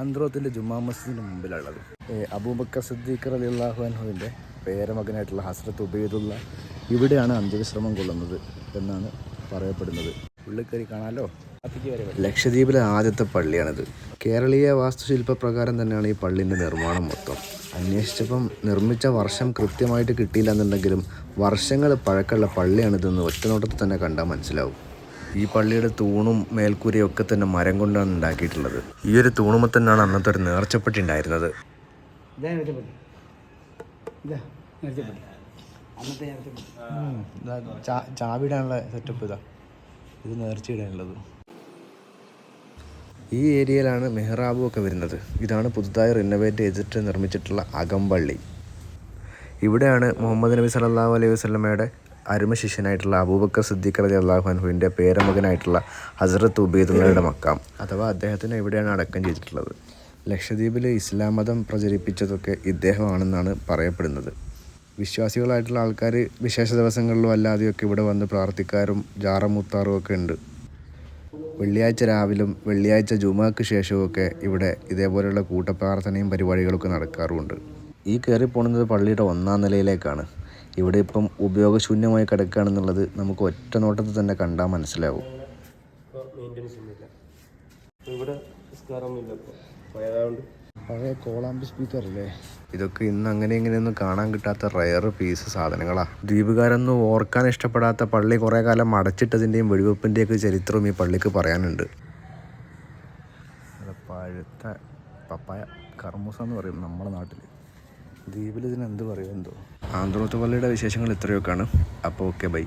ആന്ധ്രോത്തിന്റെ ജുമാ മസ്ജിദിന് മുമ്പിലുള്ളത്. അബൂബക്കർ സിദ്ദീഖർ അലി അള്ളാഹുഅൻഹുവിന്റെ പേരമകനായിട്ടുള്ള ഹസ്രത്ത് ഉബൈദുള്ള ഇവിടെയാണ് അന്ത്യവിശ്രമം കൊള്ളുന്നത് എന്നാണ് പറയപ്പെടുന്നത്. ഉള്ളിക്കറി കാണാലോ? ലക്ഷദ്വീപിലെ ആദ്യത്തെ പള്ളിയാണിത്. കേരളീയ വാസ്തുശില്പ പ്രകാരം തന്നെയാണ് ഈ പള്ളിന്റെ നിർമ്മാണം മൊത്തം. അന്വേഷിച്ചപ്പം നിർമ്മിച്ച വർഷം കൃത്യമായിട്ട് കിട്ടിയില്ല എന്നുണ്ടെങ്കിലും വർഷങ്ങൾ പഴക്കമുള്ള പള്ളിയാണിതെന്ന് ഒറ്റനോട്ടത്തിൽ തന്നെ കണ്ടാൽ മനസ്സിലാവും. ഈ പള്ളിയുടെ തൂണും മേൽക്കൂരയും ഒക്കെ തന്നെ മരം കൊണ്ടാണ് ഉണ്ടാക്കിയിട്ടുള്ളത്. ഈ ഒരു തൂണുമ തന്നെയാണ് അന്നത്തെ ഒരു നേർച്ചപ്പെട്ടി ഉണ്ടായിരുന്നത്. ചാവിടാനുള്ള സെറ്റപ്പ് ഇതാ. ഇത് നേർച്ചയിടാനുള്ളത്. ഈ ഏരിയയിലാണ് മെഹ്റാബും ഒക്കെ വരുന്നത്. ഇതാണ് പുതുതായി റിനോവേറ്റ് ചെയ്തിട്ട് നിർമ്മിച്ചിട്ടുള്ള അകമ്പള്ളി. ഇവിടെയാണ് മുഹമ്മദ് നബി സല്ലല്ലാഹു അലൈഹി വസല്ലമയുടെ അരുമ ശിഷ്യനായിട്ടുള്ള അബൂബക്കർ സിദ്ദീഖ് അലി അള്ളാഹുഹുവിന്റെ പേരമകനായിട്ടുള്ള ഹസ്രത്ത് ഉബൈദുള്ളയുടെ മക്കാം. അഥവാ അദ്ദേഹത്തിന് എവിടെയാണ് അടക്കം ചെയ്തിട്ടുള്ളത്? ലക്ഷദ്വീപിൽ ഇസ്ലാം മതം പ്രചരിപ്പിച്ചതൊക്കെ ഇദ്ദേഹമാണെന്നാണ് പറയപ്പെടുന്നത്. വിശ്വാസികളായിട്ടുള്ള ആൾക്കാർ വിശേഷ ദിവസങ്ങളിലും അല്ലാതെയൊക്കെ ഇവിടെ വന്ന് പ്രാർത്ഥിക്കാറും ജാറമൂത്താറും ഒക്കെ ഉണ്ട്. വെള്ളിയാഴ്ച രാവിലും വെള്ളിയാഴ്ച ജുമാക്ക് ശേഷവുമൊക്കെ ഇവിടെ ഇതേപോലെയുള്ള കൂട്ടപ്രാർത്ഥനയും പരിപാടികളൊക്കെ നടക്കാറുമുണ്ട്. ഈ കയറി പോകുന്നത് പള്ളിയുടെ ഒന്നാം നിലയിലേക്കാണ്. ഇവിടെ ഇപ്പം ഉപയോഗശൂന്യമായി കിടക്കുകയാണെന്നുള്ളത് നമുക്ക് ഒറ്റ നോട്ടത്തിൽ തന്നെ കണ്ടാൽ മനസ്സിലാവും. പഴയ കോളാമ്പി സ്പീക്കർ അല്ലേ ഇതൊക്കെ ഇന്ന് അങ്ങനെ ഇങ്ങനെയൊന്നും കാണാൻ കിട്ടാത്ത റയർ പീസ് സാധനങ്ങളാണ് ദ്വീപുകാരൊന്നും ഓർക്കാൻ ഇഷ്ടപ്പെടാത്ത പള്ളി കുറേ കാലം അടച്ചിട്ടതിന്റെയും വെടിവെപ്പിന്റെയൊക്കെ ചരിത്രവും ഈ പള്ളിക്ക് പറയാനുണ്ട്. പഴുത്ത പപ്പായ കർമ്മൂസ എന്ന് പറയും നമ്മുടെ നാട്ടിൽ ദ്വീപിൽ ഇതിന് എന്ത്? പറയും എന്തോ ആന്ധ്രോത്ത് പള്ളിയുടെ വിശേഷങ്ങൾ ഇത്രയൊക്കെയാണ്. അപ്പോൾ ഓക്കെ ബൈ